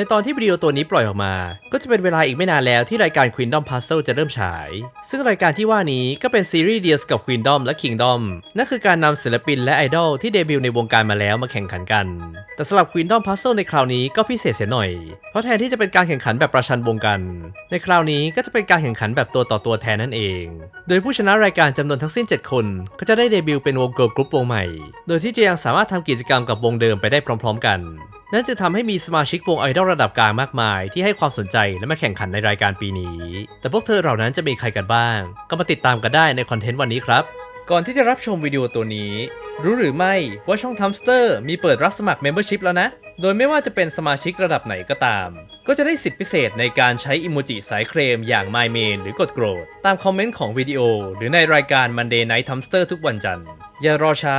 ในตอนที่วิดีโอตัวนี้ปล่อยออกมา ก็จะเป็นเวลาอีกไม่นานแล้วที่รายการ Queendom Puzzle จะเริ่มฉาย ซึ่งรายการที่ว่านี้ก็เป็นซีรีส์เดียวกับ Queendom และ Kingdom นั่นคือการนำศิลปินและไอดอลที่เดบิวต์ในวงการมาแล้วมาแข่งขันกัน แต่สำหรับ Queendom Puzzle ในคราวนี้ก็พิเศษเสียหน่อย เพราะแทนที่จะเป็นการแข่งขันแบบประชันวงกัน ในคราวนี้ก็จะเป็นการแข่งขันแบบตัวต่อตัวแทนนั่นเอง โดยผู้ชนะรายการจำนวนทั้งสิ้น 7 คน ก็จะได้เดบิวต์เป็นวงเกิร์ลกรุ๊ปวงใหม่ โดยที่จะยังสามารถทำกิจกรรมกับวงเดิมไปได้พร้อม ๆ กัน นั่นจะทำให้มีสมาชิกวงไอดอลระดับกลางมากมาย ที่ให้ความสนใจและมาแข่งขันในรายการปีนี้ แต่พวกเธอเหล่านั้นจะมีใครกันบ้าง ก็มาติดตามกันได้ในคอนเทนต์วันนี้ครับ ก่อนที่จะรับชมวิดีโอตัวนี้ รู้หรือไม่ว่าช่องทัมสเตอร์มีเปิดรับสมัคร Membership แล้วนะ โดยไม่ว่าจะเป็นสมาชิกระดับไหนก็ตาม ก็จะได้สิทธิพิเศษในการใช้อิโมจิสายเครมอย่าง My Main หรือกดโกรธ ตามคอมเมนต์ของวิดีโอ หรือในรายการ Monday Night Tumster ทุกวันจันทร์อย่ารอช้า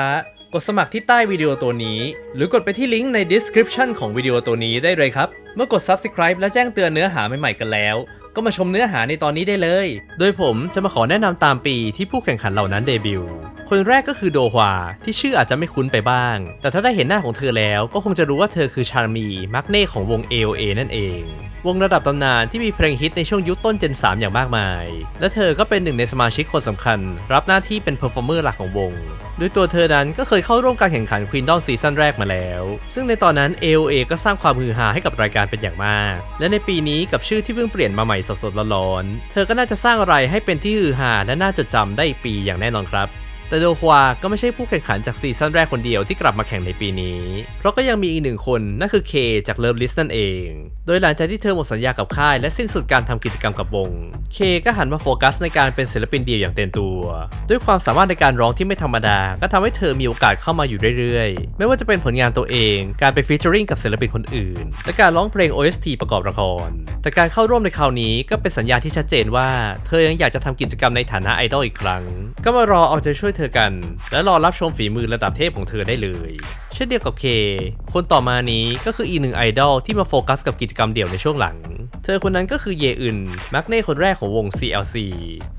กดสมัครที่ใต้วิดีโอตัวนี้ หรือกดไปที่ลิงก์ใน description ของวิดีโอตัวนี้ได้เลยครับ เมื่อกด subscribe และแจ้งเตือนเนื้อหาใหม่ๆกันแล้ว ก็มาชมเนื้อหาในตอนนี้ได้เลย โดยผมจะมาขอแนะนำตามปีที่ผู้แข่งขันเหล่านั้นเดบิวต์คนแรกก็คือโดฮวาที่ชื่ออาจจะไม่คุ้นไปบ้าง แต่ถ้าได้เห็นหน้าของเธอแล้วก็คงจะรู้ว่าเธอคือชาร์มีมักเน่ของวง AOA นั่นเอง วงระดับตำนานที่มีเพลงฮิตในช่วงยุคต้นเจน 3 อย่างมากมาย และเธอก็เป็นหนึ่งในสมาชิกคนสำคัญ รับหน้าที่เป็นเพอร์ฟอร์เมอร์หลักของวงโดยตัวเธอนั้นก็เคยเข้าร่วมการแข่งขัน Queendom ซีซั่นแรกมาแล้ว ซึ่งในตอนนั้น AOA ก็สร้างความฮือฮาให้กับรายการเป็นอย่างมาก และในปีนี้กับชื่อที่เพิ่งเปลี่ยนมาใหม่สดๆร้อนๆเธอก็น่าจะสร้างอะไรให้เป็นที่ฮือฮาและน่าจดจำได้ปีอย่างแน่นอนครับ แต่โดควาก็ไม่ใช่ผู้แข่งขันจากซีซั่นแรกคนเดียวที่กลับมาแข่งในปีนี้ เพราะก็ยังมีอีกหนึ่งคน นั่นคือเคจากเลิฟลิสนั่นเอง โดยหลังจากที่เธอหมดสัญญากับค่ายและสิ้นสุดการทำกิจกรรมกับวง เคก็หันมาโฟกัสในการเป็นศิลปินเดี่ยวอย่างเต็มตัว ด้วยความสามารถในการร้องที่ไม่ธรรมดา ก็ทำให้เธอมีโอกาสเข้ามาอยู่เรื่อยๆ ไม่ว่าจะเป็นผลงานตัวเอง การไปฟีเจอริงกับศิลปินคนอื่น และการร้องเพลง OST ประกอบละคร แต่การเข้าร่วมในคราวนี้ก็เป็นสัญญาณที่ชัดเจนว่า เธอยังอยากจะทำกิจกรรมในฐานะไอดอลอีกครั้ง ก็มารอเอาใจช่วยเธอกัน และรอรับชมฝีมือระดับเทพของเธอได้เลย เช่นเดียวกับเค คนต่อมานี้ก็คืออีกหนึ่งไอดอลที่มาโฟกัสกับกิจกรรมเดี่ยวในช่วงหลัง เธอคนนั้นก็คือเยอึนมักเน่คนแรกของวง CLC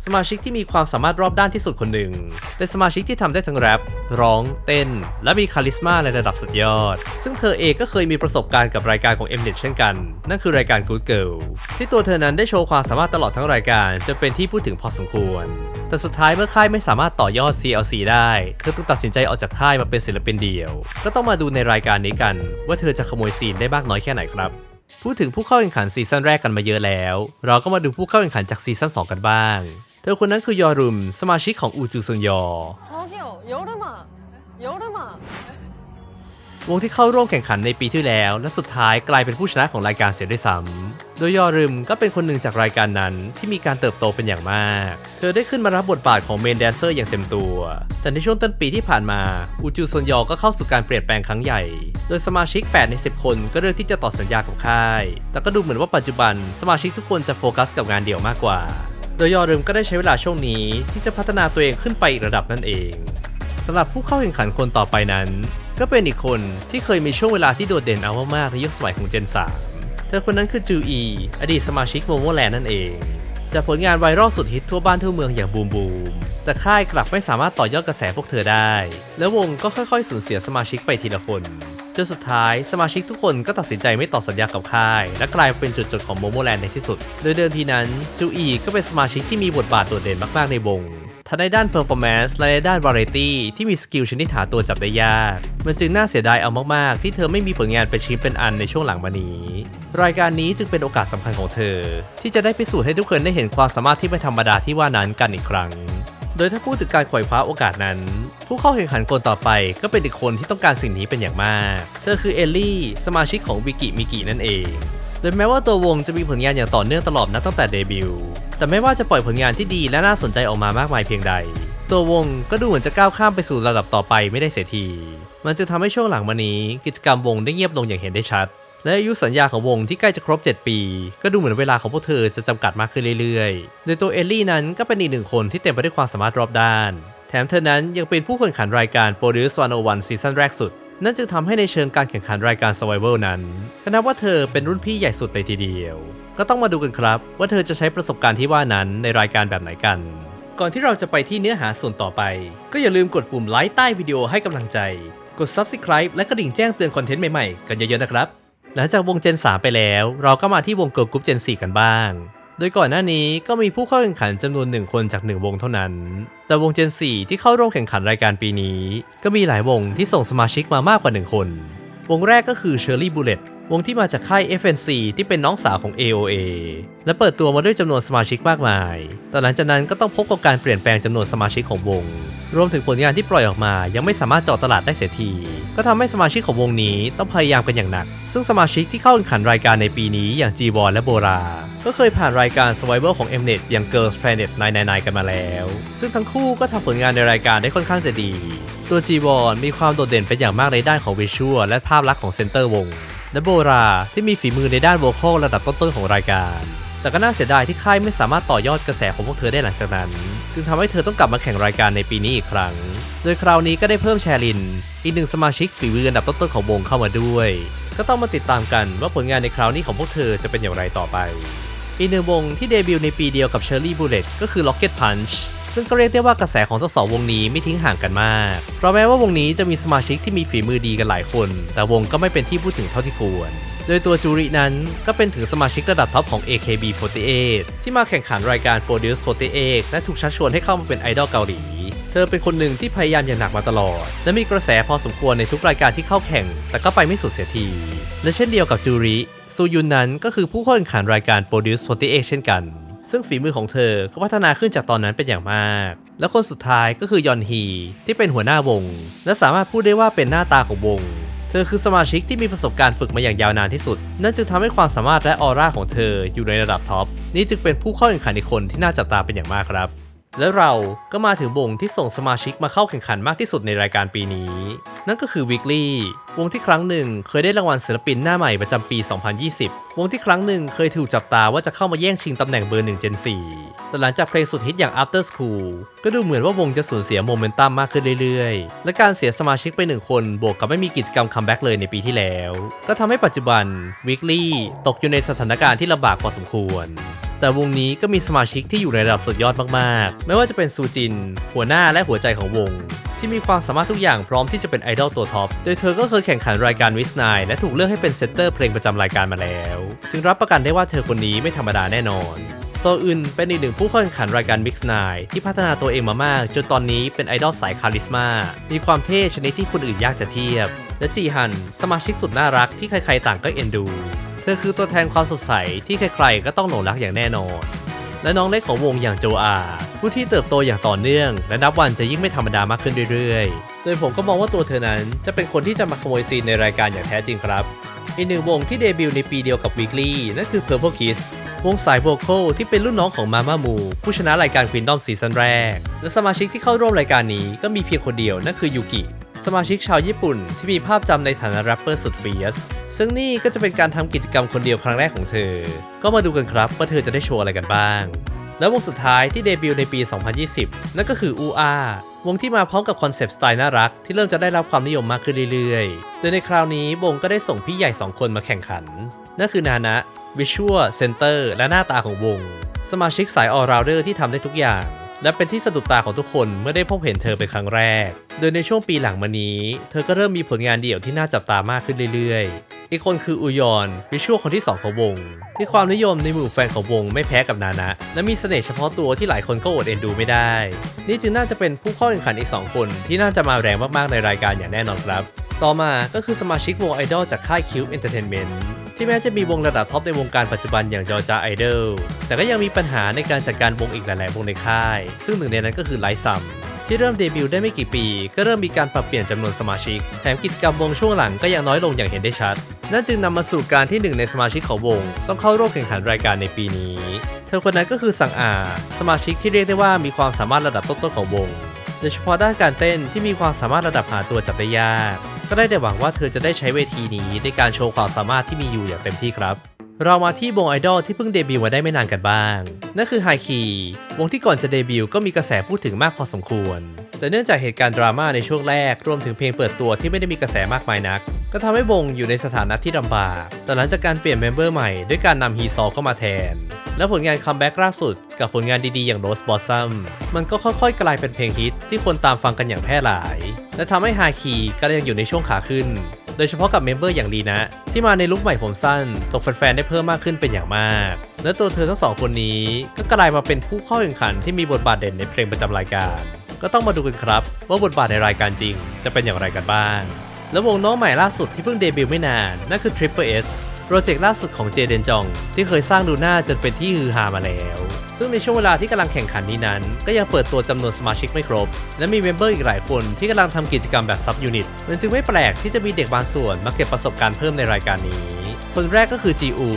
สมาชิกที่มีความสามารถรอบด้านที่สุดคนหนึ่งเป็นสมาชิกที่ทำได้ทั้งแรปร้อง เต้น และมีคาลิสมาในระดับสุดยอด ซึ่งเธอเองก็เคยมีประสบการณ์กับรายการของ Mnet เช่นกัน นั่นคือรายการ Good Girl ที่ตัวเธอนั้นได้โชว์ความสามารถตลอดทั้งรายการจนเป็นที่พูดถึงพอสมควร แต่สุดท้ายเมื่อค่ายไม่สามารถต่อยอด CLC ได้เธอต้องตัดสินใจออกจากค่ายมาเป็นศิลปินเดี่ยว ก็ต้องมาดูในรายการนี้กัน ว่าเธอจะขโมยซีนได้มากน้อยแค่ไหนครับ พูดถึงผู้เข้าแข่งขันซีซั่นแรกกันมาเยอะแล้ว เราก็มาดูผู้เข้าแข่งขันจากซีซั่น2 กันบ้าง เธอคนนั้นคือยอรุม สมาชิกของอูจูซึงยอ วงที่เข้าร่วมแข่งขันในปีที่แล้ว และสุดท้ายกลายเป็นผู้ชนะของรายการเสียด้วยซ้ำโดยยอรึมก็เป็นคนหนึ่งจากรายการนั้นที่มีการเติบโตเป็นอย่างมาก เธอได้ขึ้นมารับบทบาทของเมนแดนเซอร์อย่างเต็มตัว แต่ในช่วงต้นปีที่ผ่านมา อูจูซอนยอก็เข้าสู่การเปลี่ยนแปลงครั้งใหญ่ โดยสมาชิก 8 ใน 10 คนก็เลือกที่จะต่อสัญญากับค่าย แต่ก็ดูเหมือนว่าปัจจุบัน สมาชิกทุกคนจะโฟกัสกับงานเดี่ยวมากกว่า โดยยอรึมก็ได้ใช้เวลาช่วงนี้ที่จะพัฒนาตัวเองขึ้นไปอีกระดับนั่นเองสำหรับผู้เข้าแข่งขันคนต่อไปนั้น ก็เป็นอีกคนที่เคยมีช่วงเวลาที่โดดเด่นเอามากๆในยุคสมัยของเจน3เธอคนนั้นคือจูอี อดีตสมาชิกโมโมแลนนั่นเอง จากผลงานไวรัลสุดฮิตทั่วบ้านทั่วเมืองอย่างบูมบูม แต่ค่ายกลับไม่สามารถต่อยอดกระแสพวกเธอได้ แล้ววงก็ค่อยๆ สูญเสียสมาชิกไปทีละคนจนสุดท้ายสมาชิกทุกคนก็ตัดสินใจไม่ต่อสัญญากับค่าย และกลายเป็นจุดจบของโมโมแลนในที่สุด โดยเดิมทีนั้นจูอีก็เป็นสมาชิกที่มีบทบาทโดดเด่นมากๆในวง ทั้งในด้าน performance และในด้าน variety ที่มีสกิลชนิดหาตัวจับได้ยาก มันจึงน่าเสียดายเอามาก ๆ ที่เธอไม่มีผลงานเป็นชิ้นเป็นอันในช่วงหลังมานี้ รายการนี้จึงเป็นโอกาสสำคัญของเธอ ที่จะได้พิสูจน์ให้ทุกคนได้เห็นความสามารถที่ไม่ธรรมดาที่ว่านั้นกันอีกครั้ง โดยถ้าพูดถึงการขวายคว้าโอกาสนั้น ผู้เข้าแข่งขันคนต่อไปก็เป็นอีกคนที่ต้องการสิ่งนี้เป็นอย่างมาก เธอคือเอลลี่ สมาชิกของวิกิมิกินั่นเอง โดยแม้ว่าตัววงจะมีผลงานอย่างต่อเนื่องตลอดนับตั้งแต่เดบิวต์แต่ไม่ว่าจะปล่อยผลงานที่ดีและน่าสนใจออกมามากมายเพียงใด ตัววงก็ดูเหมือนจะก้าวข้ามไปสู่ระดับต่อไปไม่ได้เสียที มันจึงทำให้ช่วงหลังมานี้ กิจกรรมวงได้เงียบลงอย่างเห็นได้ชัด และอายุสัญญาของวงที่ใกล้จะครบ 7 ปี ก็ดูเหมือนเวลาของพวกเธอจะจำกัดมากขึ้นเรื่อยๆ โดยตัวเอลลี่นั้นก็เป็นอีกหนึ่งคนที่เต็มไปด้วยความสามารถรอบด้าน แถมเธอนั้นยังเป็นผู้แข่งขันรายการ Produce 101ซีซั่นแรกสุด นั่นจึงทำให้ในเชิงการแข่งขันรายการ Survival นั้นก็นับว่าเธอเป็นรุ่นพี่ใหญ่สุดเลยทีเดียว ก็ต้องมาดูกันครับ ว่าเธอจะใช้ประสบการณ์ที่ว่านั้นในรายการแบบไหนกัน ก่อนที่เราจะไปที่เนื้อหาส่วนต่อไป ก็อย่าลืมกดปุ่มไลค์ใต้วิดีโอให้กำลังใจ กด Subscribe และกระดิ่งแจ้งเตือนคอนเทนต์ใหม่ๆ กันเยอะๆนะครับ หลังจากวงเจน3ไปแล้ว เราก็มาที่วงเกิร์ลกรุ๊ปเจน4กันบ้าง โดยก่อนหน้านี้ก็มีผู้เข้าแข่งขันจำนวนหนึ่งคนจาก 1 วงเท่านั้น แต่วงเจน4ที่เข้าร่วมแข่งขันรายการปีนี้ ก็มีหลายวงที่ส่งสมาชิกมามากกว่า 1 คน วงแรกก็คือ Shirley Bullet วงที่มาจากค่าย FNC ที่เป็นน้องสาวของ AOA และเปิดตัวมาด้วยจำนวนสมาชิกมากมาย แต่หลังจากนั้นก็ต้องพบกับการเปลี่ยนแปลงจำนวนสมาชิกของวง รวมถึงผลงานที่ปล่อยออกมา ยังไม่สามารถเจาะตลาดได้เสียที ก็ทำให้สมาชิกของวงนี้ต้องพยายามกันอย่างหนัก ซึ่งสมาชิกที่เข้าแข่งขันรายการในปีนี้อย่าง g ีวอลและโบรา ก็เคยผ่านรายการ Survivor ของ Mnet อย่าง Girls Planet 999 กันมาแล้ว ซึ่งทั้งคู่ก็ทำผลงานในรายการได้ค่อนข้างจะดี ตัว g ีวอลมีความโดดเด่นเป็นอย่างมากในด้านของวิชวลและภาพลักษณ์ของเซนเตอร์วง และโบรา ที่มีฝีมือในด้านโวคอลระดับต้นๆของรายการ แต่ก็น่าเสียดายที่ค่ายไม่สามารถต่อยอดกระแสของพวกเธอได้หลังจากนั้น จึงทำให้เธอต้องกลับมาแข่งรายการในปีนี้อีกครั้ง โดยคราวนี้ก็ได้เพิ่มแชริน อีกหนึ่งสมาชิกฝีมืออันดับต้นๆของวงเข้ามาด้วย ก็ต้องมาติดตามกันว่าผลงานในคราวนี้ของพวกเธอจะเป็นอย่างไรต่อไปอีกหนึ่งวงที่เดบิวต์ในปีเดียวกับ Cherry Bullet ก็คือ Rocket Punch ซึ่งก็เรียกได้ว่ากระแสของทั้งสองวงนี้ไม่ทิ้งห่างกันมาก เพราะแม้ว่าวงนี้จะมีสมาชิกที่มีฝีมือดีกันหลายคน แต่วงก็ไม่เป็นที่พูดถึงเท่าที่ควร โดยตัวจูรินั้นก็เป็นถึงสมาชิกระดับท็อปของ AKB48 ที่มาแข่งขันรายการ Produce 48 และถูกชักชวนให้เข้ามาเป็นไอดอลเกาหลี เธอเป็นคนหนึ่งที่พยายามอย่างหนักมาตลอด และมีกระแสพอสมควรในทุกรายการที่เข้าแข่ง แต่ก็ไปไม่สุดเสียทีและเช่นเดียวกับจูริซูยุนนั้นก็คือผู้เข้าแข่งขันรายการ Produce 48 เช่นกัน ซึ่งฝีมือของเธอก็พัฒนาขึ้นจากตอนนั้นเป็นอย่างมาก และคนสุดท้ายก็คือยอนฮีที่เป็นหัวหน้าวง และสามารถพูดได้ว่าเป็นหน้าตาของวง เธอคือสมาชิกที่มีประสบการณ์ฝึกมาอย่างยาวนานที่สุด นั่นจึงทำให้ความสามารถและออร่าของเธออยู่ในระดับท็อป นี่จึงเป็นผู้เข้าแข่งขันอีกคนที่น่าจับตาเป็นอย่างมากครับและเราก็มาถึงวงที่ส่งสมาชิกมาเข้าแข่งขันมากที่สุดในรายการปีนี้ นั่นก็คือ Weekly วงที่ครั้งหนึ่งเคยได้รางวัลศิลปินหน้าใหม่ประจำปี 2020 วงที่ครั้งหนึ่งเคยถูกจับตาว่าจะเข้ามาแย่งชิงตำแหน่งเบอร์1 Gen 4แต่หลังจากเพลงสุดฮิตอย่าง After School ก็ดูเหมือนว่าวงจะสูญเสียโมเมนตัมมากขึ้นเรื่อยๆ และการเสียสมาชิกไปหนึ่งคนบวกกับไม่มีกิจกรรมคัมแบ็กเลยในปีที่แล้ว ก็ทำให้ปัจจุบัน Weekly ตกอยู่ในสถานการณ์ที่ลำบากพอสมควรแต่วงนี้ก็มีสมาชิกที่อยู่ในระดับสุดยอดมากๆ ไม่ว่าจะเป็นซูจิน หัวหน้าและหัวใจของวง ที่มีความสามารถทุกอย่างพร้อมที่จะเป็นไอดอลตัวท็อป โดยเธอก็เคยแข่งขันรายการวิสไนและถูกเลือกให้เป็นเซตเตอร์เพลงประจำรายการมาแล้วจึงรับประกันได้ว่าเธอคนนี้ไม่ธรรมดาแน่นอน โซอึนเป็นอีกหนึ่งผู้เข้าแข่งขันรายการ Mix 9ที่พัฒนาตัวเองมามาก จนตอนนี้เป็นไอดอลสายคาริสมา มีความเท่ชนิดที่คนอื่นยากจะเทียบ และจีฮัน สมาชิกสุดน่ารักที่ใครๆต่างก็เอ็นดู เธอคือตัวแทนความสดใสที่ใครๆก็ต้องหลงรักอย่างแน่นอน และน้องเล็กของวงอย่างโจอา ผู้ที่เติบโตอย่างต่อเนื่อง และนับวันจะยิ่งไม่ธรรมดามากขึ้นเรื่อยๆ โดยผมก็มองว่าตัวเธอนั้นจะเป็นคนที่จะมาขโมยซีนในรายการอย่างแท้จริงครับอีกหนึ่งวงที่เดบิวต์ในปีเดียวกับ Weekly นั่นคือ Purple Kiss วงสายโวคอลที่เป็นรุ่นน้องของ Mamamoo ผู้ชนะรายการ Queendom ซีซั่นแรก และสมาชิกที่เข้าร่วมรายการนี้ก็มีเพียงคนเดียวนั่นคือยูกิ สมาชิกชาวญี่ปุ่นที่มีภาพจำในฐานะแรปเปอร์สุดเฟียส ซึ่งนี่ก็จะเป็นการทำกิจกรรมคนเดียวครั้งแรกของเธอ ก็มาดูกันครับว่าเธอจะได้โชว์อะไรกันบ้าง และวงสุดท้ายที่เดบิวต์ในปี 2020 นั่นก็คืออูอาวงที่มาพร้อมกับคอนเซปต์สไตล์น่ารัก ที่เริ่มจะได้รับความนิยมมากขึ้นเรื่อยๆ โดยในคราวนี้วงก็ได้ส่งพี่ใหญ่ 2 คนมาแข่งขัน นั่นคือนานะวิชวลเซนเตอร์และหน้าตาของวง สมาชิกสายออ r ร u เดอร์ที่ทำได้ทุกอย่าง และเป็นที่สะดุดตาของทุกคนเมื่อได้พบเห็นเธอเป็นครั้งแรก โดยในช่วงปีหลังมานี้ เธอก็เริ่มมีผลงานเดี่ยวที่น่าจับตามากขึ้นเรื่อยๆ อีกคนคืออุยอนวิชวลคนที่ 2 ของวง ที่ความนิยมในหมู่แฟนของวงไม่แพ้กับนานะ และมีเสน่ห์เฉพาะตัวที่หลายคนก็อดเอ็นดูไม่ได้ นี่จึงน่าจะเป็นผู้เข้าแข่งขันอีก 2 คนที่น่าจะมาแรงมากๆในรายการอย่างแน่นอนครับ ต่อมาก็คือสมาชิกวงไอดอลจากค่าย Cube Entertainment ที่ ที่แม้จะมีวงระดับท็อปในวงการปัจจุบันอย่างจอจาไอดอลแต่ก็ยังมีปัญหาในการจัดการวงอีกหลาย ๆ วงในค่าย ซึ่งหนึ่งในนั้นก็คือไลซัมที่เริ่มเดบิวต์ได้ไม่กี่ปี ก็เริ่มมีการปรับเปลี่ยนจำนวนสมาชิก แถมกิจกรรมวงช่วงหลังก็ยังน้อยลงอย่างเห็นได้ชัด นั่นจึงนำมาสู่การที่หนึ่งในสมาชิกของวง ต้องเข้าร่วมแข่งขันรายการในปีนี้ เธอคนนั้นก็คือสังอา สมาชิกที่เรียกได้ว่ามีความสามารถระดับต้นๆของวง โดยเฉพาะด้านการเต้นที่มีความสามารถระดับหาตัวจับได้ยาก ก็ได้แต่หวังว่าเธอจะได้ใช้เวทีนี้ในการโชว์ความสามารถที่มีอยู่อย่างเต็มที่ครับ เรามาที่วงไอดอลที่เพิ่งเดบิวต์มาได้ไม่นานกันบ้าง นั่นคือไฮคีวงที่ก่อนจะเดบิวต์ก็มีกระแสพูดถึงมากพอสมควร แต่เนื่องจากเหตุการณ์ดราม่าในช่วงแรก รวมถึงเพลงเปิดตัวที่ไม่ได้มีกระแสมากมายนัก ก็ทำให้วงอยู่ในสถานะที่ลำบากแต่หลังจากการเปลี่ยนเมมเบอร์ใหม่ด้วยการนำฮีซอลเข้ามาแทน และผลงานคัมแบ็กล่าสุด กับผลงานดีๆอย่าง Rose Blossom มันก็ค่อยๆ กลายเป็นเพลงฮิตที่คนตามฟังกันอย่างแพร่หลาย และทำให้ฮาคีก็ยังอยู่ในช่วงขาขึ้นโดยเฉพาะกับเมมเบอร์อย่างลีนะ ที่มาในลุคใหม่ผมสั้น ตกแฟนๆได้เพิ่มมากขึ้นเป็นอย่างมาก และตัวเธอทั้งสองคนนี้ก็กลายมาเป็นผู้เข้าแข่งขันที่มีบทบาทเด่นในเพลงประจำรายการ ก็ต้องมาดูกันครับ ว่าบทบาทในรายการจริงจะเป็นอย่างไรกันบ้าง และวงน้องใหม่ล่าสุดที่เพิ่งเดบิวต์ไม่นาน นั่นคือ Triple S โปรเจกต์ล่าสุดของเจเดนจอง ที่เคยสร้างดูหน้าจนเป็นที่ฮือฮามาแล้ว ซึ่งในช่วงเวลาที่กำลังแข่งขันนี้นั้น ก็ยังเปิดตัวจำนวนสมาชิกไม่ครบ และมีเมมเบอร์อีกหลายคนที่กำลังทำกิจกรรมแบบซับยูนิตมันจึงไม่แปลกที่จะมีเด็กบางส่วนมาเก็บประสบการณ์เพิ่มในรายการนี้ คนแรกก็คือจีอู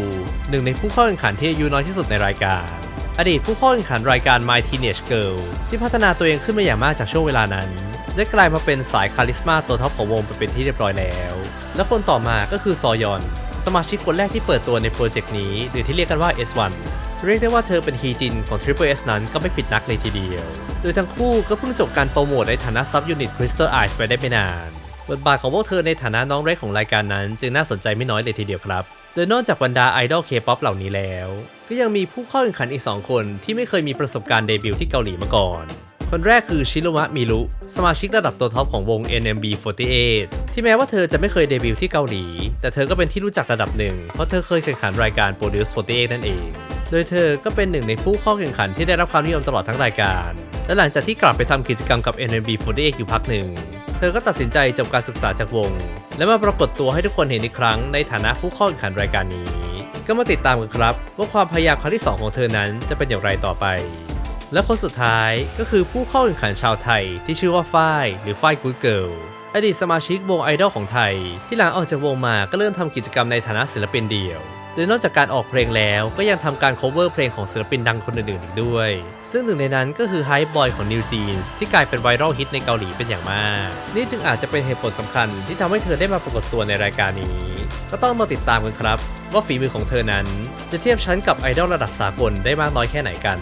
หนึ่งในผู้เข้าแข่งขันที่อายุน้อยที่สุดในรายการ อดีตผู้เข้าแข่งขันรายการ My Teenage Girl ที่พัฒนาตัวเองขึ้นมาอย่างมากจากช่วงเวลานั้น ได้กลายมาเป็นสายคาลิสมาตัวท็อปของวงไปเป็นที่เรียบร้อยแล้ว และคนต่อมาก็คือซอยอน สมาชิกคนแรกที่เปิดตัวในโปรเจกต์นี้ หรือที่เรียกกันว่า S1 เรียกได้ว่าเธอเป็นฮีจินของ Triple S นั้นก็ไม่ผิดนักเลยทีเดียว โดยทั้งคู่ก็เพิ่งจบการโปรโมทในฐานะซับยูนิต Crystal Eyes ไปได้ไม่นาน บทบาทของพวกเธอในฐานะน้องเล็กของรายการนั้น จึงน่าสนใจไม่น้อยเลยทีเดียวครับ โดยนอกจากบรรดาไอดอลเคป๊อปเหล่านี้แล้ว ก็ยังมีผู้เข้าแข่งขันอีก 2 คนที่ไม่เคยมีประสบการณ์เดบิวต์ที่เกาหลีมาก่อน คนแรกคือชิโรมะมิรุสมาชิกระดับตัวท็อปของวง NMB48 ที่แม้ว่าเธอจะไม่เคยเดบิวต์ที่เกาหลี แต่เธอก็เป็นที่รู้จักระดับหนึ่ง เพราะเธอเคยแข่งขันรายการ Produce 48 นั่นเอง โดยเธอก็เป็นหนึ่งในผู้เข้าแข่งขันที่ได้รับความนิยมตลอดทั้งรายการ และหลังจากที่กลับไปทำกิจกรรมกับ NMB48 อยู่พักหนึ่ง ธอก็ตัดสินใจจบการศึกษาจากวง และมาปรากฏตัวให้ทุกคนเห็นอีกครั้งในฐานะผู้เข้าแข่งขันรายการนี้ ก็มาติดตามกันครับ ว่าความพยายามครั้งที่ 2 ของเธอนั้นจะเป็นอย่างไรต่อไป และคนสุดท้ายก็คือผู้เข้าแข่งขันชาวไทย ที่ชื่อว่าฝ้ายหรือฝ้ายกูดเกิลอดีตสมาชิกวงไอดอลของไทย ที่หลังออกจากวงมาก็เริ่มทำกิจกรรมในฐานะศิลปินเดี่ยว โดยนอกจากการออกเพลงแล้วก็ยังทำการ cover เพลงของศิลปินดังคนอื่นๆอีกด้วย ซึ่งหนึ่งในนั้นก็คือ Hype Boy ของ New Jeans ที่กลายเป็นไวรัลฮิตในเกาหลีเป็นอย่างมาก นี่จึงอาจจะเป็นเหตุผลสำคัญที่ทำให้เธอได้มาปรากฏตัวในรายการนี้ ก็ต้องมาติดตามกันครับ ว่าฝีมือของเธอนั้น จะเทียบชั้นกับไอดอลระดับสากลได้มากน้อยแค่ไหนกัน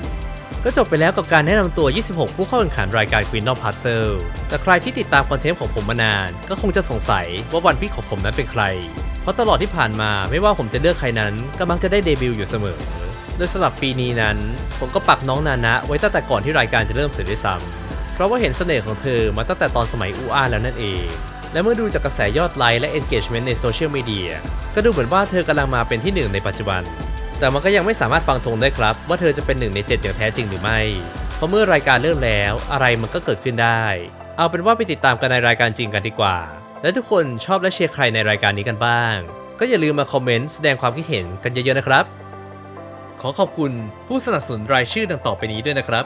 ก็จบไปแล้วกับการแนะนำตัว 26 ผู้เข้าแข่งขันรายการ Queen of Puzzle แต่ใครที่ติดตามคอนเทนต์ของผมมานาน ก็คงจะสงสัยว่าวันพิของผมนั้นเป็นใคร เพราะตลอดที่ผ่านมาไม่ว่าผมจะเลือกใครนั้น ก็มักจะได้เดบิวต์อยู่เสมอ โดยสำหรับปีนี้นั้น ผมก็ปักน้องนานะไว้ตั้งแต่ก่อนที่รายการจะเริ่มเสร็จด้วยซ้ำเพราะว่าเห็นเสน่ห์ของเธอมาตั้งแต่ตอนสมัยอูอาแล้วนั่นเอง และเมื่อดูจากกระแสยอดไลค์และ engagement ในโซเชียลมีเดียก็ดูเหมือนว่าเธอกำลังมาเป็นที่หนึ่งในปัจจุบัน แต่มันก็ยังไม่สามารถฟังธงได้ครับ ว่าเธอจะเป็นหนึ่งในเจ็ดอย่างแท้จริงหรือไม่ เพราะเมื่อรายการเริ่มแล้วอะไรมันก็เกิดขึ้นได้ เอาเป็นว่าไปติดตามกันในรายการจริงกันดีกว่า และทุกคนชอบและเชียร์ใครในรายการนี้กันบ้าง ก็อย่าลืมมาคอมเมนต์แสดงความคิดเห็นกันเยอะๆนะครับ ขอขอบคุณผู้สนับสนุนรายชื่อดังต่อไปนี้ด้วยนะครับ